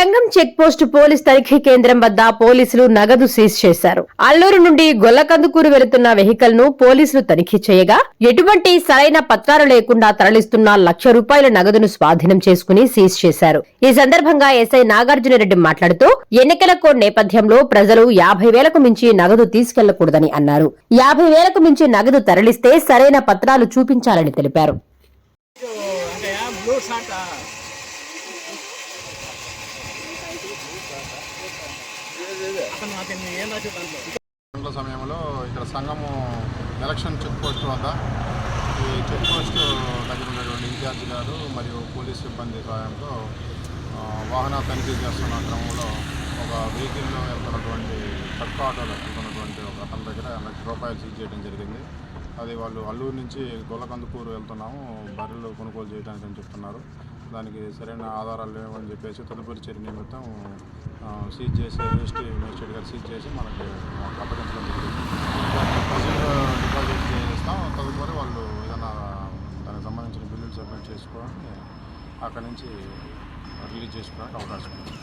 సంఘం check post police తనిఖీ కేంద్రం వద్ద పోలీసులు నగదు సీజ్ చేశారు. అల్లూరు నుండి గొల్లకందుకూరు వెళుతున్న వెహికల్ను పోలీసులు తనిఖీ చేయగా ఎటువంటి సరైన పత్రాలు లేకుండా తరలిస్తున్న లక్ష రూపాయల నగదును స్వాధీనం చేసుకుని సీజ్ చేశారు. ఈ సందర్భంగా ఎస్ఐ నాగార్జునరెడ్డి మాట్లాడుతూ ఎన్నికల కోడ్ నేపథ్యంలో ప్రజలు యాభై వేలకు మించి నగదు తీసుకెళ్ళకూడదని అన్నారు. యాభై వేలకు మించి నగదు తరలిస్తే సరైన పత్రాలు చూపించాలని తెలిపారు. అంటే సమయంలో ఇక్కడ సంఘము ఎలక్షన్ చెక్ పోస్ట్ వద్ద ఈ చెక్ పోస్ట్ దగ్గర ఉన్నటువంటి ఇన్ఛార్జ్ గారు మరియు పోలీస్ సిబ్బంది సహాయంతో వాహన తనిఖీ చేస్తున్న క్రమంలో ఒక వెహికల్లో వెళ్తున్నటువంటి ట్రక్ ఆటోలో వెళ్తున్నటువంటి ఒక అతని దగ్గర లక్ష రూపాయలు సీజ్ చేయడం జరిగింది. అది వాళ్ళు అల్లూరు నుంచి గొల్లకందుకూరు వెళ్తున్నాము. బర్రెలు కొనుగోలు చేయడానికి అని చెప్తున్నారు. దానికి సరైన ఆధారాలు లేవని చెప్పేసి తదుపరి చర్య నిమిత్తం సీజ్ చేసి ఎస్టీ మేజిస్ట్రేట్ గారు సీజ్ చేసి మనకి మాకు అప్పగించడం జరిగింది. డిపాజిట్ చేస్తాం తదుపరి వాళ్ళు ఏదైనా దానికి సంబంధించిన బిల్లులు సబ్మిట్ చేసుకొని అక్కడి నుంచి రిలీజ్ చేసుకోవడానికి అవకాశం ఉంది.